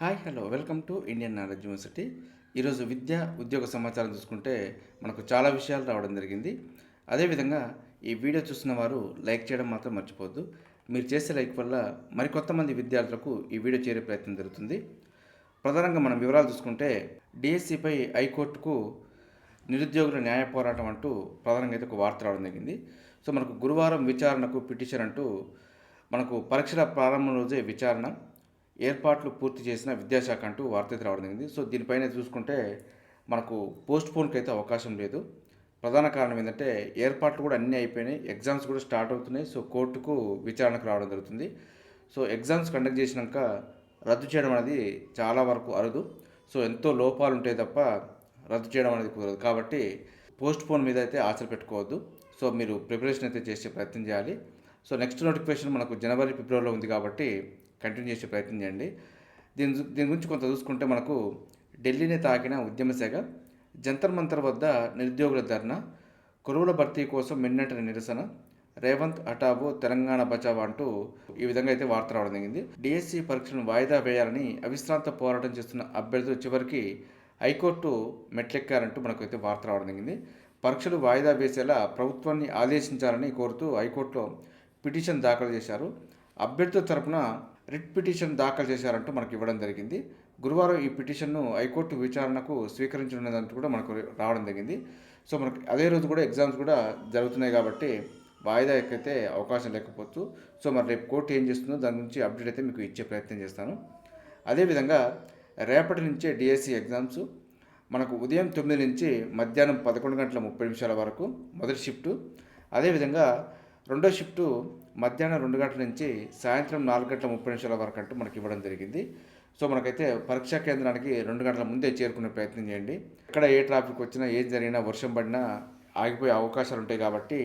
Hi hello welcome to Indian knowledge university. ఈరోజు విద్య ఉద్యోగ సమాచారం చూసుకుంటే మనకు చాలా విషయాలు రావడం జరిగింది. అదేవిధంగా ఈ వీడియో చూసిన వారు లైక్ చేయడం మాత్రం మర్చిపోవద్దు. మీరు చేసే లైక్ వల్ల మరికొంతమంది విద్యార్థులకు ఈ వీడియో చేరే ప్రయత్నం జరుగుతుంది. ప్రధానంగా మనం వివరాలు చూసుకుంటే డిఎస్సిపై హైకోర్టుకు నిరుద్యోగుల న్యాయ పోరాటం అంటూ ప్రధానంగా అయితే ఒక వార్త రావడం జరిగింది. సో మనకు గురువారం విచారణకు పిటిషన్ అంటూ మనకు పరీక్షల ప్రారంభం రోజే విచారణ. ఏర్పాట్లు పూర్తి చేసిన విద్యాశాఖ అంటూ వార్త అయితే రావడం జరిగింది. సో దీనిపైన చూసుకుంటే మనకు పోస్ట్ పోన్కి అయితే అవకాశం లేదు. ప్రధాన కారణం ఏంటంటే ఏర్పాట్లు కూడా అన్నీ అయిపోయినాయి. ఎగ్జామ్స్ కూడా స్టార్ట్ అవుతున్నాయి. సో కోర్టుకు విచారణకు రావడం జరుగుతుంది. సో ఎగ్జామ్స్ కండక్ట్ చేసినాక రద్దు చేయడం అనేది చాలా వరకు అరుదు. సో ఎంతో లోపాలు ఉంటాయి తప్ప రద్దు చేయడం అనేది కుదరదు. కాబట్టి పోస్ట్ పోన్ మీద అయితే ఆశలు పెట్టుకోవద్దు. సో మీరు ప్రిపరేషన్ అయితే చేసే ప్రయత్నం చేయాలి. సో నెక్స్ట్ నోటిఫికేషన్ మనకు జనవరి ఫిబ్రవరిలో ఉంది కాబట్టి కంటిన్యూ చేసే ప్రయత్నం చేయండి. దీని దీని గురించి కొంత చూసుకుంటే మనకు ఢిల్లీని తాకిన ఉద్యమ శాఖ జంతర్ మంతర్ వద్ద నిరుద్యోగుల ధర్నా కురువుల భర్తీ కోసం మిన్నటిన నిరసన రేవంత్ హఠావో తెలంగాణ బచావో అంటూ ఈ విధంగా అయితే వార్త రావడం జరిగింది. డిఎస్సి పరీక్షలను వాయిదా వేయాలని అవిశ్రాంత పోరాటం చేస్తున్న అభ్యర్థులు చివరికి హైకోర్టు మెట్లెక్కారంటూ మనకైతే వార్త రావడం జరిగింది. పరీక్షలు వాయిదా వేసేలా ప్రభుత్వాన్ని ఆదేశించాలని కోరుతూ హైకోర్టులో పిటిషన్ దాఖలు చేశారు. అభ్యర్థుల తరపున రిట్ పిటిషన్ దాఖలు చేశారంటూ మనకు ఇవ్వడం జరిగింది. గురువారం ఈ పిటిషన్ను హైకోర్టు విచారణకు స్వీకరించనున్నదంటూ కూడా మనకు రావడం జరిగింది. సో మనకు అదే రోజు కూడా ఎగ్జామ్స్ కూడా జరుగుతున్నాయి కాబట్టి వాయిదా ఎక్కైతే అవకాశం లేకపోవచ్చు. సో మరి రేపు కోర్టు ఏం చేస్తుందో దాని గురించి అప్డేట్ అయితే మీకు ఇచ్చే ప్రయత్నం చేస్తాను. అదేవిధంగా రేపటి నుంచే డిఎస్సి ఎగ్జామ్స్. మనకు ఉదయం తొమ్మిది నుంచి మధ్యాహ్నం పదకొండు గంటల ముప్పై నిమిషాల వరకు మొదటి షిఫ్ట్. అదేవిధంగా రెండో షిఫ్టు మధ్యాహ్నం రెండు గంటల నుంచి సాయంత్రం నాలుగు గంటల ముప్పై నిమిషాల వరకు అంటూ మనకి ఇవ్వడం జరిగింది. సో మనకైతే పరీక్షా కేంద్రానికి రెండు గంటల ముందే చేరుకునే ప్రయత్నం చేయండి. ఎక్కడ ఏ ట్రాఫిక్ వచ్చినా ఏం జరిగినా వర్షం పడినా ఆగిపోయే అవకాశాలు ఉంటాయి కాబట్టి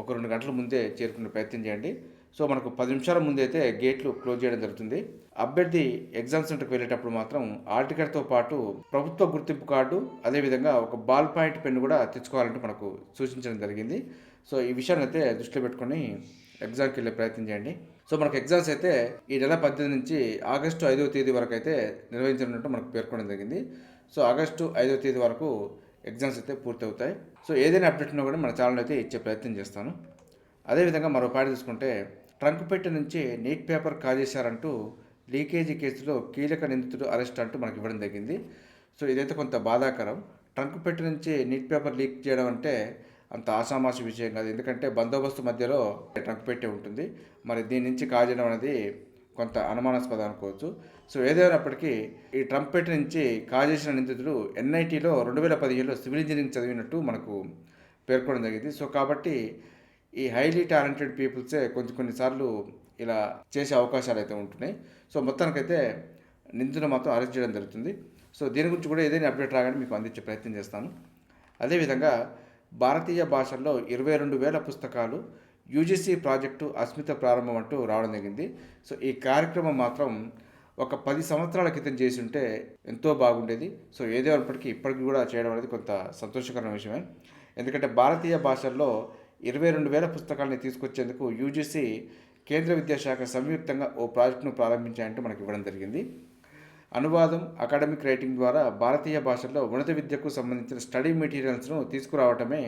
ఒక రెండు గంటల ముందే చేరుకునే ప్రయత్నం చేయండి. సో మనకు పది నిమిషాల ముందు అయితే గేట్లు క్లోజ్ చేయడం జరుగుతుంది. అభ్యర్థి ఎగ్జామ్ సెంటర్కి వెళ్ళేటప్పుడు మాత్రం ఆర్టికల్తో పాటు ప్రభుత్వ గుర్తింపు కార్డు అదేవిధంగా ఒక బాల్ పాయింట్ పెన్ కూడా తెచ్చుకోవాలంటే మనకు సూచించడం జరిగింది. సో ఈ విషయాన్ని అయితే దృష్టిలో పెట్టుకొని ఎగ్జామ్కి వెళ్ళే ప్రయత్నం చేయండి. సో మనకు ఎగ్జామ్స్ అయితే ఈ నెల పద్దెనిమిది నుంచి ఆగస్టు ఐదవ తేదీ వరకు అయితే నిర్వహించనున్నట్టు మనకు పేర్కొనడం జరిగింది. సో ఆగస్టు ఐదవ తేదీ వరకు ఎగ్జామ్స్ అయితే పూర్తవుతాయి. సో ఏదైనా అప్డేట్ ఉన్నా కూడా మన ఛానల్ అయితే ఇచ్చే ప్రయత్నం చేస్తాను. అదేవిధంగా మరో పాట తీసుకుంటే ట్రంక్ పెట్టె నుంచి నీట్ పేపర్ కాజేశారంటూ లీకేజీ కేసులో కీలక నిందితుడు అరెస్ట్ అంటూ మనకి ఇవ్వడం జరిగింది. సో ఇదైతే కొంత బాధాకరం. ట్రంక్ పెట్టె నుంచి నీట్ పేపర్ లీక్ చేయడం అంటే అంత ఆషామాషి విషయం కాదు. ఎందుకంటే బందోబస్తు మధ్యలో ట్రంక్ పెట్టి ఉంటుంది. మరి దీని నుంచి కాజేయడం అనేది కొంత అనుమానాస్పదం అనుకోవచ్చు. సో ఏదైనప్పటికీ ఈ ట్రంప్ పెట్టె నుంచి కాజేసిన నిందితుడు ఎన్ఐటీలో రెండు వేల పదిహేనులో సివిల్ ఇంజనీరింగ్ చదివినట్టు మనకు పేర్కొనడం జరిగింది. సో కాబట్టి ఈ హైలీ టాలెంటెడ్ పీపుల్సే కొంచెం కొన్నిసార్లు ఇలా చేసే అవకాశాలు అయితే ఉంటున్నాయి. సో మొత్తానికైతే నిందితులు మాత్రం అరెస్ట్ చేయడం జరుగుతుంది. సో దీని గురించి కూడా ఏదైనా అప్డేట్ రాగానే మీకు అందించే ప్రయత్నం చేస్తాను. అదేవిధంగా భారతీయ భాషల్లో ఇరవై రెండు వేల పుస్తకాలు యూజీసీ ప్రాజెక్టు అస్మిత ప్రారంభం అంటూ రావడం జరిగింది. సో ఈ కార్యక్రమం మాత్రం ఒక పది సంవత్సరాల క్రితం చేసి ఉంటే ఎంతో బాగుండేది. సో ఏదేమైనప్పటికీ ఇప్పటికి కూడా చేయడం అనేది కొంత సంతోషకరమైన విషయమే. ఎందుకంటే భారతీయ భాషల్లో ఇరవై రెండు వేల పుస్తకాలని తీసుకొచ్చేందుకు యూజీసీ కేంద్ర విద్యాశాఖ సంయుక్తంగా ఓ ప్రాజెక్టును ప్రారంభించాయంటూ మనకి ఇవ్వడం జరిగింది. అనువాదం అకాడమిక్ రైటింగ్ ద్వారా భారతీయ భాషల్లో ఉన్నత విద్యకు సంబంధించిన స్టడీ మెటీరియల్స్ను తీసుకురావటమే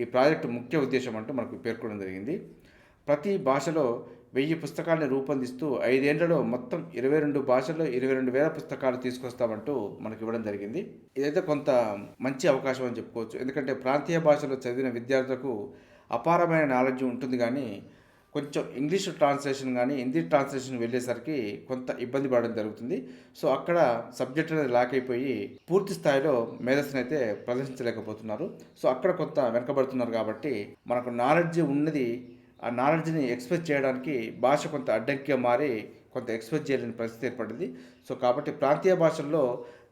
ఈ ప్రాజెక్టు ముఖ్య ఉద్దేశం అంటూ మనకు పేర్కొనడం జరిగింది. ప్రతి భాషలో వెయ్యి పుస్తకాలను రూపొందిస్తూ ఐదేళ్ళలో మొత్తం ఇరవై రెండు భాషల్లో ఇరవై రెండు వేల పుస్తకాలు తీసుకొస్తామంటూ మనకి ఇవ్వడం జరిగింది. ఇదైతే కొంత మంచి అవకాశం అని చెప్పుకోవచ్చు. ఎందుకంటే ప్రాంతీయ భాషలో చదివిన విద్యార్థులకు అపారమైన నాలెడ్జ్ ఉంటుంది కానీ కొంచెం ఇంగ్లీష్ ట్రాన్స్లేషన్ కానీ హిందీ ట్రాన్స్లేషన్ వెళ్ళేసరికి కొంత ఇబ్బంది పడడం జరుగుతుంది. సో అక్కడ సబ్జెక్ట్ అనేది లాక్ అయిపోయి పూర్తి స్థాయిలో మేధస్సును అయితే ప్రదర్శించలేకపోతున్నారు. సో అక్కడ కొంత వెనకబడుతున్నారు కాబట్టి మనకు నాలెడ్జ్ ఉన్నది ఆ నాలెడ్జ్ని ఎక్స్ప్రెస్ చేయడానికి భాష కొంత అడ్డంకిగా మారి కొంత ఎక్స్ప్రెస్ చేయలేని పరిస్థితి ఏర్పడింది. సో కాబట్టి ప్రాంతీయ భాషల్లో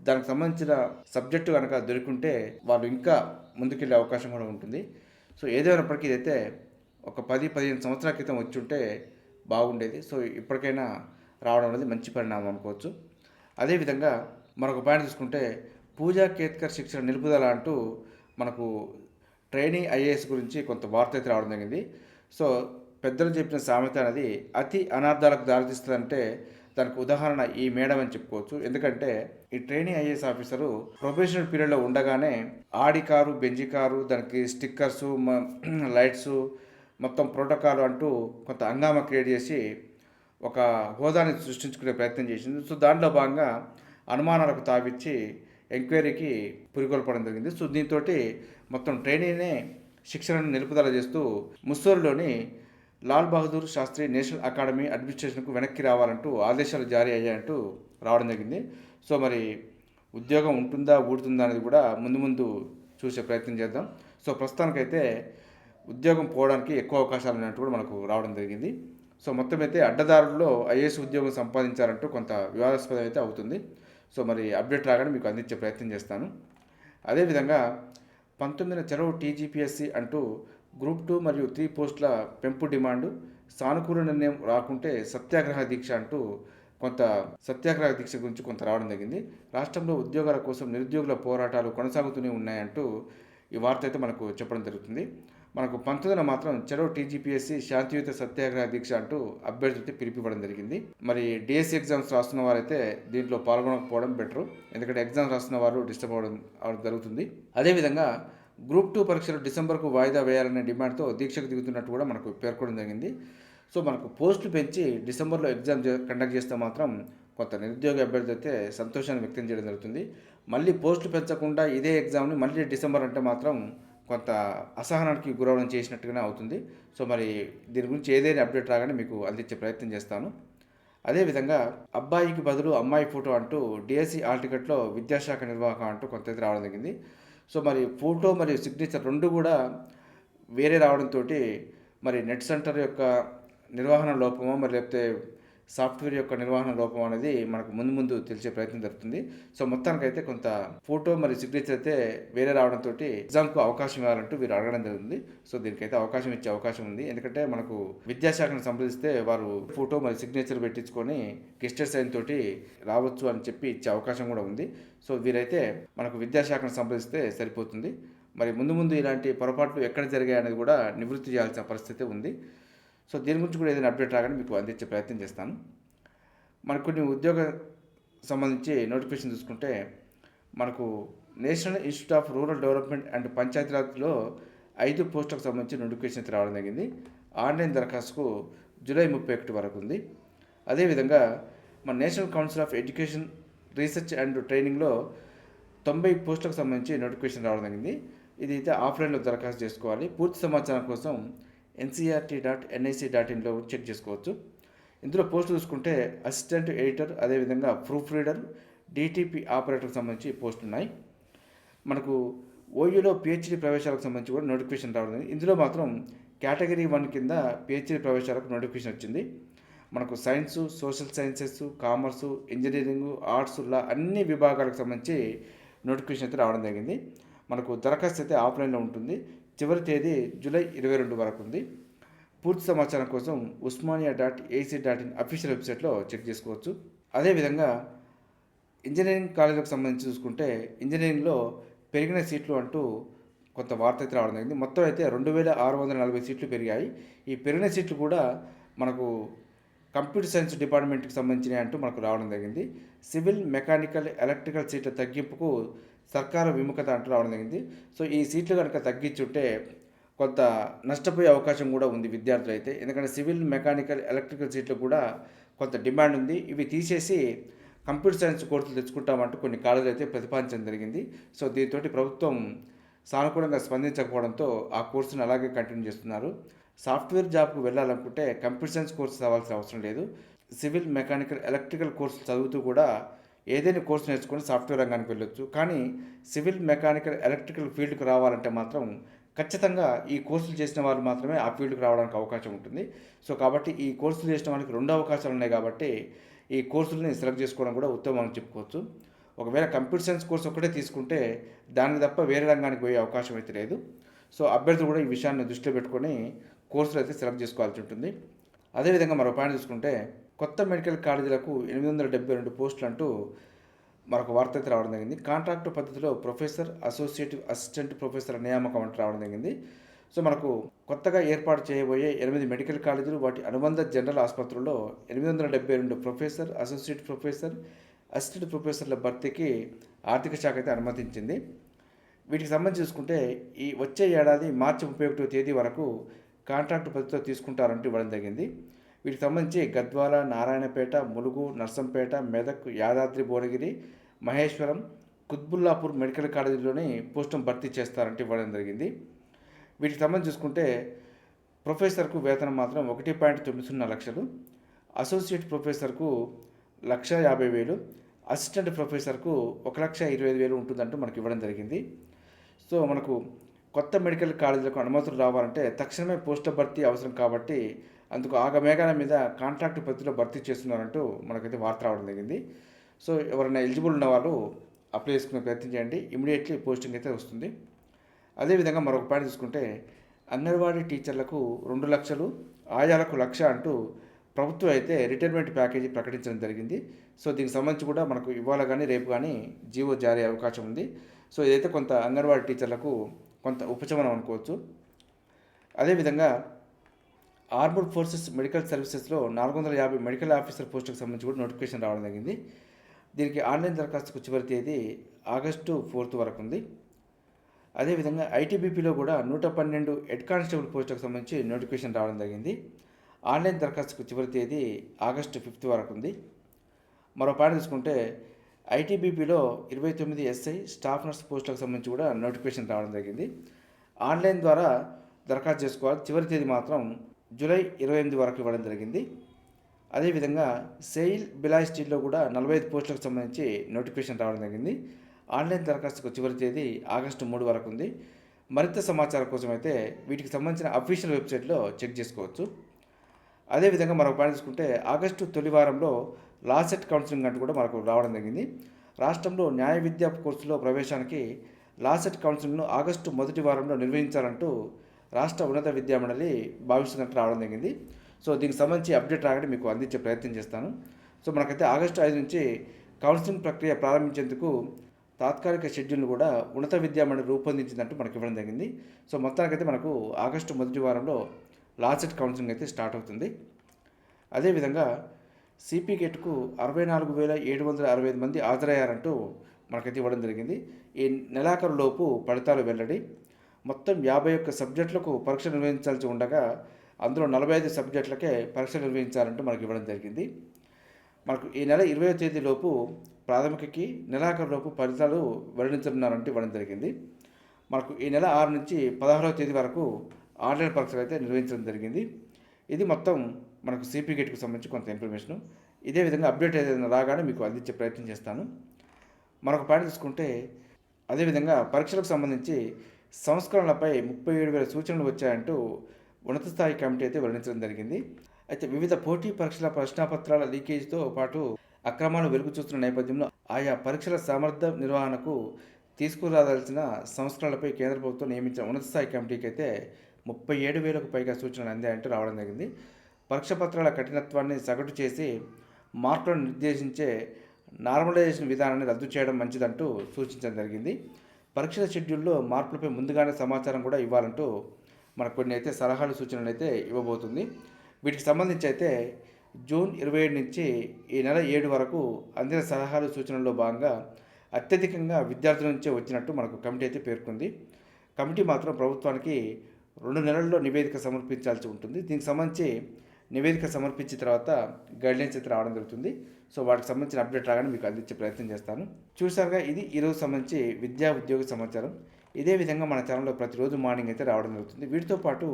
దానికి సంబంధించిన సబ్జెక్టు కనుక దొరికింటే వాళ్ళు ఇంకా ముందుకెళ్ళే అవకాశం కూడా ఉంటుంది. సో ఏదైనప్పటికీ ఇదైతే ఒక పది పదిహేను సంవత్సరాల క్రితం వచ్చి ఉంటే బాగుండేది. సో ఇప్పటికైనా రావడం అనేది మంచి పరిణామం అనుకోవచ్చు. అదేవిధంగా మరొక పాయింట్ చూసుకుంటే పూజా కేత్కర్ శిక్షణ నిలుపుదల అంటూ మనకు ట్రైనింగ్ ఐఏఎస్ గురించి కొంత వార్త అయితే రావడం జరిగింది. సో పెద్దలు చెప్పిన సామెత అనేది అతి అనార్థాలకు దారితీస్తుందంటే దానికి ఉదాహరణ ఈ మేడం అని చెప్పుకోవచ్చు. ఎందుకంటే ఈ ట్రైనింగ్ ఐఏఎస్ ఆఫీసరు ప్రొఫెషనల్ పీరియడ్లో ఉండగానే ఆడి కారు బెంజి కారు దానికి స్టిక్కర్సు లైట్స్ మొత్తం ప్రోటోకాల్ అంటూ కొంత హంగామా క్రియేట్ చేసి ఒక హోదాని సృష్టించుకునే ప్రయత్నం చేసింది. సో దాంట్లో భాగంగా అనుమానాలకు తావిచ్చి ఎంక్వైరీకి పురికొల్పడం జరిగింది. సో దీంతో మొత్తం ట్రైనీనే శిక్షణను నిలుపుదల చేస్తూ ముస్సూరులోని లాల్ బహదూర్ శాస్త్రి నేషనల్ అకాడమీ అడ్మినిస్ట్రేషన్కు వెనక్కి రావాలంటూ ఆదేశాలు జారీ అయ్యాయంటూ రావడం జరిగింది. సో మరి ఉద్యోగం ఉంటుందా ఊడుతుందా అనేది కూడా ముందు ముందు చూసే ప్రయత్నం చేద్దాం. సో ప్రస్తుతానికైతే ఉద్యోగం పోవడానికి ఎక్కువ అవకాశాలు ఉన్నట్టు కూడా మనకు రావడం జరిగింది. సో మొత్తం అయితే అడ్డదారుల్లో ఐఏఎస్ ఉద్యోగం సంపాదించారంటూ కొంత వివాదాస్పదం అయితే అవుతుంది. సో మరి అప్డేట్ రాగానే మీకు అందించే ప్రయత్నం చేస్తాను. అదేవిధంగా పంతొమ్మిదిన చెరవు టీజీపీఎస్సీ అంటూ గ్రూప్ టూ మరియు త్రీ పోస్టుల పెంపు డిమాండు సానుకూల నిర్ణయం రాకుంటే సత్యాగ్రహ దీక్ష అంటూ కొంత సత్యాగ్రహ దీక్ష గురించి కొంత రావడం జరిగింది. రాష్ట్రంలో ఉద్యోగాల కోసం నిరుద్యోగుల పోరాటాలు కొనసాగుతూనే ఉన్నాయంటూ ఈ వార్త అయితే మనకు చెప్పడం జరుగుతుంది. మనకు పంతొమ్మిదిన మాత్రం చెరవు టీజీపీఎస్సీ శాంతియుత సత్యాగ్రహ దీక్ష అంటూ అభ్యర్థులతో పిలిపివ్వడం జరిగింది. మరి డిఎస్సి ఎగ్జామ్స్ రాస్తున్న వారైతే దీంట్లో పాల్గొనకపోవడం బెటర్. ఎందుకంటే ఎగ్జామ్స్ రాస్తున్న వారు డిస్టర్బ్ అవ్వడం అవడం జరుగుతుంది. అదేవిధంగా గ్రూప్ టూ పరీక్షలు డిసెంబర్కు వాయిదా వేయాలనే డిమాండ్తో దీక్షకు దిగుతున్నట్టు కూడా మనకు పేర్కొనడం జరిగింది. సో మనకు పోస్టులు పెంచి డిసెంబర్లో ఎగ్జామ్ కండక్ట్ చేస్తే మాత్రం కొంత నిరుద్యోగ అభ్యర్థి అయితే సంతోషాన్ని వ్యక్తం చేయడం జరుగుతుంది. మళ్ళీ పోస్టులు పెంచకుండా ఇదే ఎగ్జామ్ని మళ్ళీ డిసెంబర్ అంటే మాత్రం కొంత అసహనానికి గురవడం చేసినట్టుగానే అవుతుంది. సో మరి దీని గురించి ఏదైనా అప్డేట్ రాగానే మీకు అందించే ప్రయత్నం చేస్తాను. అదేవిధంగా అబ్బాయికి బదులు అమ్మాయి ఫోటో అంటూ డిఎస్సి ఆల్ టికెట్లో విద్యాశాఖ నిర్వాహకం అంటూ కొంత రావడం జరిగింది. సో మరి ఫోటో మరియు సిగ్నేచర్ రెండు కూడా వేరే రావడంతో మరి నెట్ సెంటర్ యొక్క నిర్వహణ లోపమో మరి లేకపోతే సాఫ్ట్వేర్ యొక్క నిర్వహణ లోపం అనేది మనకు ముందు ముందు తెలిసే ప్రయత్నం జరుగుతుంది. సో మొత్తానికైతే కొంత ఫోటో మరియు సిగ్నేచర్ అయితే వేరే రావడంతో ఎగ్జామ్కు అవకాశం ఇవ్వాలంటూ వీరు అడగడం జరిగింది సో దీనికైతే అవకాశం ఇచ్చే అవకాశం ఉంది. ఎందుకంటే మనకు విద్యాశాఖను సంప్రదిస్తే వారు ఫోటో మరియు సిగ్నేచర్ పెట్టించుకొని గెస్టెడ్ సైన్ తోటి రావచ్చు అని చెప్పి ఇచ్చే అవకాశం కూడా ఉంది. సో వీరైతే మనకు విద్యాశాఖను సంప్రదిస్తే సరిపోతుంది. మరి ముందు ముందు ఇలాంటి పొరపాట్లు ఎక్కడ జరిగాయి అనేది కూడా నివృత్తి చేయాల్సిన పరిస్థితి ఉంది. సో దీని గురించి కూడా ఏదైనా అప్డేట్ రాగానే మీకు అందించే ప్రయత్నం చేస్తాను. మనకు కొన్ని ఉద్యోగ సంబంధించి నోటిఫికేషన్ చూసుకుంటే మనకు national institute of rural development and పంచాయతీరాజ్లో ఐదు పోస్టులకు సంబంధించి నోటిఫికేషన్ అయితే రావడం జరిగింది. ఆన్లైన్ దరఖాస్తుకు జూలై ముప్పై ఒకటి వరకు ఉంది. అదేవిధంగా మన national council of education research and ట్రైనింగ్లో తొంభై పోస్టులకు సంబంధించి నోటిఫికేషన్ రావడం జరిగింది. ఇది అయితే ఆఫ్లైన్లో దరఖాస్తు చేసుకోవాలి. పూర్తి సమాచారం కోసం ఎన్సీఆర్టీ డాట్ ఎన్ఐసి డాట్ ఇన్లో చెక్ చేసుకోవచ్చు. ఇందులో పోస్టులు చూసుకుంటే అసిస్టెంట్ ఎడిటర్ అదేవిధంగా ప్రూఫ్ రీడర్ డిటిపి ఆపరేటర్కి సంబంధించి పోస్టులు ఉన్నాయి. మనకు ఓయూలో పిహెచ్డి ప్రవేశాలకు సంబంధించి కూడా నోటిఫికేషన్ రావడం ఇందులో మాత్రం కేటగిరీ వన్ కింద పిహెచ్డి ప్రవేశాలకు నోటిఫికేషన్ వచ్చింది. మనకు science social sciences commerce engineering arts law అన్ని విభాగాలకు సంబంధించి నోటిఫికేషన్ అయితే రావడం జరిగింది. మనకు దరఖాస్తు అయితే ఆఫ్లైన్లో ఉంటుంది. చివరి తేదీ జూలై ఇరవై రెండు వరకు ఉంది. పూర్తి సమాచారం కోసం Osmania dot AC dot in official వెబ్సైట్లో చెక్ చేసుకోవచ్చు. అదేవిధంగా ఇంజనీరింగ్ కాలేజీలకు సంబంధించి చూసుకుంటే ఇంజనీరింగ్లో పెరిగిన సీట్లు అంటూ కొంత వార్త అయితే రావడం జరిగింది. మొత్తం అయితే రెండు వేల ఆరు వందల నలభై సీట్లు పెరిగాయి. ఈ పెరిగిన సీట్లు కూడా మనకు కంప్యూటర్ సైన్స్ డిపార్ట్మెంట్కి సంబంధించినవి అంటూ మనకు రావడం జరిగింది. సివిల్ మెకానికల్ ఎలక్ట్రికల్ సీట్ల తగ్గింపుకు సర్కార విముఖత అంటూ రావడం జరిగింది. సో ఈ సీట్లు కనుక తగ్గించుంటే కొంత నష్టపోయే అవకాశం కూడా ఉంది విద్యార్థులు అయితే. ఎందుకంటే సివిల్ మెకానికల్ ఎలక్ట్రికల్ సీట్లు కూడా కొంత డిమాండ్ ఉంది. ఇవి తీసేసి కంప్యూటర్ సైన్స్ కోర్సులు తెచ్చుకుంటామంటూ కొన్ని కాలేజీలు అయితే ప్రతిపాదించడం జరిగింది. సో దీంతో ప్రభుత్వం సానుకూలంగా స్పందించకపోవడంతో ఆ కోర్సును అలాగే కంటిన్యూ చేస్తున్నారు. సాఫ్ట్వేర్ జాబ్కు వెళ్ళాలనుకుంటే కంప్యూటర్ సైన్స్ కోర్సు చదవాల్సిన అవసరం లేదు. సివిల్ మెకానికల్ ఎలక్ట్రికల్ కోర్సులు చదువుతూ కూడా ఏదైనా కోర్సు నేర్చుకుని సాఫ్ట్వేర్ రంగానికి వెళ్ళొచ్చు. కానీ సివిల్ మెకానికల్ ఎలక్ట్రికల్ ఫీల్డ్కి రావాలంటే మాత్రం ఖచ్చితంగా ఈ కోర్సులు చేసిన వాళ్ళు మాత్రమే ఆ ఫీల్డ్కి రావడానికి అవకాశం ఉంటుంది. సో కాబట్టి ఈ కోర్సులు చేసిన వాళ్ళకి రెండు అవకాశాలు ఉన్నాయి కాబట్టి ఈ కోర్సులని సెలెక్ట్ చేసుకోవడం కూడా ఉత్తమం అని చెప్పుకోవచ్చు. ఒకవేళ కంప్యూటర్ సైన్స్ కోర్స్ ఒకటే తీసుకుంటే దానికి తప్ప వేరే రంగానికి పోయే అవకాశం అయితే లేదు. సో అభ్యర్థులు కూడా ఈ విషయాన్ని దృష్టిలో పెట్టుకొని కోర్సులు అయితే సెలెక్ట్ చేసుకోవాల్సి ఉంటుంది. అదేవిధంగా మరో పాయింట్ చూసుకుంటే కొత్త మెడికల్ కాలేజీలకు ఎనిమిది వందల డెబ్బై రెండు పోస్టులు అంటూ మరొక వార్త అయితే రావడం జరిగింది. కాంట్రాక్టు పద్ధతిలో ప్రొఫెసర్ అసోసియేట్ అసిస్టెంట్ ప్రొఫెసర్ నియామకం అంటే రావడం జరిగింది. సో మనకు కొత్తగా ఏర్పాటు చేయబోయే ఎనిమిది మెడికల్ కాలేజీలు వాటి అనుబంధ జనరల్ ఆసుపత్రుల్లో ఎనిమిది వందల డెబ్బై రెండు ప్రొఫెసర్ అసోసియేట్ ప్రొఫెసర్ అసిస్టెంట్ ప్రొఫెసర్ల భర్తీకి ఆర్థిక శాఖ అయితే అనుమతించింది. వీటికి సంబంధించి చూసుకుంటే ఈ వచ్చే ఏడాది మార్చి ముప్పై ఒకటో తేదీ వరకు కాంట్రాక్ట్ పద్ధతిలో తీసుకుంటారంటూ ఇవ్వడం జరిగింది. వీటికి సంబంధించి గద్వాల నారాయణపేట ములుగు నర్సంపేట మెదక్ యాదాద్రి భువనగిరి మహేశ్వరం కుత్బుల్లాపూర్ మెడికల్ కాలేజీలోని పోస్టును భర్తీ చేస్తారంటే ఇవ్వడం జరిగింది. వీటికి సంబంధించి చూసుకుంటే ప్రొఫెసర్కు వేతనం మాత్రం ఒకటి పాయింట్ తొమ్మిది సున్నా లక్షలు అసోసియేట్ ప్రొఫెసర్కు లక్ష యాభై వేలు అసిస్టెంట్ ప్రొఫెసర్కు ఒక లక్ష ఇరవై ఐదు వేలు ఉంటుందంటూ మనకి ఇవ్వడం జరిగింది. సో మనకు కొత్త మెడికల్ కాలేజీలకు అనుమతులు రావాలంటే తక్షణమే పోస్టు భర్తీ అవసరం కాబట్టి అందుకు ఆగమేఘాల మీద కాంట్రాక్ట్ పద్ధతిలో భర్తీ చేస్తున్నారంటూ మనకైతే వార్త రావడం జరిగింది. సో ఎవరైనా ఎలిజిబుల్ ఉన్న వాళ్ళు అప్లై చేసుకునే ప్రయత్నం చేయండి. ఇమీడియట్లీ పోస్టింగ్ అయితే వస్తుంది. అదేవిధంగా మరొక పాయింట్ చూసుకుంటే అంగన్వాడీ టీచర్లకు రెండు లక్షలు ఆయాలకు లక్ష అంటూ ప్రభుత్వం అయితే రిటైర్మెంట్ ప్యాకేజీ ప్రకటించడం జరిగింది. సో దీనికి సంబంధించి కూడా మనకు ఇవాళ కానీ రేపు కానీ జీవో జారీ అవకాశం ఉంది. సో ఇదైతే కొంత అంగన్వాడీ టీచర్లకు కొంత ఉపశమనం అనుకోవచ్చు. అదేవిధంగా ఆర్మర్డ్ ఫోర్సెస్ మెడికల్ సర్వీసెస్లో నాలుగు వందల యాభై మెడికల్ ఆఫీసర్ పోస్టుకు సంబంధించి కూడా నోటిఫికేషన్ రావడం జరిగింది. దీనికి ఆన్లైన్ దరఖాస్తుకు చివరి తేదీ ఆగస్టు ఫోర్త్ వరకు ఉంది. అదేవిధంగా ఐటీబీపీలో కూడా నూట పన్నెండు హెడ్ కానిస్టేబుల్ పోస్టులకు సంబంధించి నోటిఫికేషన్ రావడం జరిగింది. ఆన్లైన్ దరఖాస్తుకు చివరి తేదీ ఆగస్టు ఫిఫ్త్ వరకు ఉంది. మరో పాయింట్ తీసుకుంటే ఐటీబీపీలో ఇరవై తొమ్మిది ఎస్ఐ స్టాఫ్ నర్స్ పోస్టులకు సంబంధించి కూడా నోటిఫికేషన్ రావడం జరిగింది. ఆన్లైన్ ద్వారా దరఖాస్తు చేసుకోవాలి. చివరి తేదీ మాత్రం జూలై ఇరవై ఎనిమిది వరకు ఇవ్వడం జరిగింది. అదేవిధంగా సెయిల్ బిలాయ్ స్టీల్లో కూడా నలభై ఐదు పోస్టులకు సంబంధించి నోటిఫికేషన్ రావడం జరిగింది. ఆన్లైన్ దరఖాస్తుకు చివరి తేదీ ఆగస్టు మూడు వరకు ఉంది. మరింత సమాచారం కోసం అయితే వీటికి సంబంధించిన అఫీషియల్ వెబ్సైట్లో చెక్ చేసుకోవచ్చు. అదేవిధంగా మరొక పాయింట్ తీసుకుంటే ఆగస్టు తొలి వారంలో లాసెట్ కౌన్సిలింగ్ అంటూ కూడా మనకు రావడం జరిగింది. రాష్ట్రంలో న్యాయ విద్యా కోర్సులో ప్రవేశానికి లాసెట్ కౌన్సిలింగ్ను ఆగస్టు మొదటి వారంలో నిర్వహించాలంటూ రాష్ట్ర ఉన్నత విద్యా మండలి భావిస్తున్నట్టు రావడం జరిగింది. సో దీనికి సంబంధించి అప్డేట్ రాగానే మీకు అందించే ప్రయత్నం చేస్తాను. సో మనకైతే ఆగస్టు ఐదు నుంచి కౌన్సిలింగ్ ప్రక్రియ ప్రారంభించేందుకు తాత్కాలిక షెడ్యూల్ను కూడా ఉన్నత విద్యామండలి రూపొందించిందంటూ మనకి ఇవ్వడం జరిగింది. సో మొత్తానికైతే మనకు ఆగస్టు మొదటి వారంలో లాసెట్ కౌన్సిలింగ్ అయితే స్టార్ట్ అవుతుంది. అదేవిధంగా సిపి గేట్కు అరవై నాలుగు వేల ఏడు వందల అరవై ఐదు మంది హాజరయ్యారంటూ మనకైతే ఇవ్వడం జరిగింది. ఈ నెలాఖరు లోపు ఫలితాలు వెల్లడి మొత్తం యాభై ఒక్క సబ్జెక్టులకు పరీక్ష నిర్వహించాల్సి ఉండగా అందులో నలభై ఐదు సబ్జెక్టులకే పరీక్ష నిర్వహించాలంటూ మనకు ఇవ్వడం జరిగింది. మనకు ఈ నెల ఇరవై తేదీలోపు ప్రాథమికకి నెలాఖరులోపు ఫలితాలు వెల్లడించనున్నారంటూ ఇవ్వడం జరిగింది. మనకు ఈ నెల ఆరు నుంచి పదహారవ తేదీ వరకు ఆన్లైన్ పరీక్షలు అయితే నిర్వహించడం జరిగింది. ఇది మొత్తం మనకు సిపి గేట్కి సంబంధించి కొంత ఇన్ఫర్మేషన్. ఇదే విధంగా అప్డేట్ ఏదైనా రాగానే మీకు అందించే ప్రయత్నం చేస్తాను. మరొక పాయింట్ తీసుకుంటే అదేవిధంగా పరీక్షలకు సంబంధించి సంస్కరణలపై ముప్పై ఏడు వేల సూచనలు వచ్చాయంటూ ఉన్నత స్థాయి కమిటీ అయితే వెల్లడించడం జరిగింది. అయితే వివిధ పోటీ పరీక్షల ప్రశ్నాపత్రాల లీకేజీతో పాటు అక్రమాలు వెలుగు చూస్తున్న నేపథ్యంలో ఆయా పరీక్షల సమర్థ నిర్వహణకు తీసుకురాదాల్సిన సంస్కరణలపై కేంద్ర ప్రభుత్వం నియమించిన ఉన్నత స్థాయి కమిటీకి అయితే ముప్పై ఏడు వేలకు పైగా సూచనలు అందాయంటూ రావడం జరిగింది. పరీక్ష పత్రాల కఠినత్వాన్ని సగటు చేసి మార్కులను నిర్దేశించే నార్మలైజేషన్ విధానాన్ని రద్దు చేయడం మంచిదంటూ సూచించడం జరిగింది. పరీక్షల షెడ్యూల్లో మార్పులపై ముందుగానే సమాచారం కూడా ఇవ్వాలంటూ మనకు కొన్ని అయితే సలహాలు సూచనలు అయితే ఇవ్వబోతుంది. వీటికి సంబంధించి అయితే జూన్ ఇరవై ఏడు నుంచి ఈ నెల ఏడు వరకు అందిన సలహాలు సూచనల్లో భాగంగా అత్యధికంగా విద్యార్థుల నుంచే వచ్చినట్టు మనకు కమిటీ అయితే పేర్కొంది. కమిటీ మాత్రం ప్రభుత్వానికి రెండు నెలల్లో నివేదిక సమర్పించాల్సి ఉంటుంది. దీనికి సంబంధించి నివేదిక సమర్పించిన తర్వాత గైడ్లైన్స్ అయితే రావడం జరుగుతుంది. సో వాటికి సంబంధించిన అప్డేట్ రాగానే మీకు అందించే ప్రయత్నం చేస్తాను. చూసారుగా ఇది ఈరోజు సంబంధించి విద్యా ఉద్యోగ సమాచారం. ఇదే విధంగా మన ఛానల్లో ప్రతిరోజు మార్నింగ్ అయితే రావడం జరుగుతుంది. వీటితో పాటు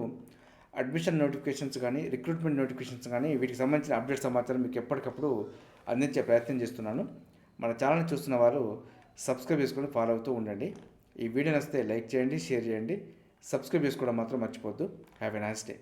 అడ్మిషన్ నోటిఫికేషన్స్ కానీ రిక్రూట్మెంట్ నోటిఫికేషన్స్ కానీ వీటికి సంబంధించిన అప్డేట్ సమాచారం మీకు ఎప్పటికప్పుడు అందించే ప్రయత్నం చేస్తున్నాను. మన ఛానల్ని చూస్తున్న వారు సబ్స్క్రైబ్ చేసుకొని ఫాలో అవుతూ ఉండండి. ఈ వీడియో నచ్చితే లైక్ చేయండి షేర్ చేయండి. సబ్స్క్రైబ్ చేసుకోవడం మాత్రం మర్చిపోద్దు హ్యావ్ ఎ నైస్ డే.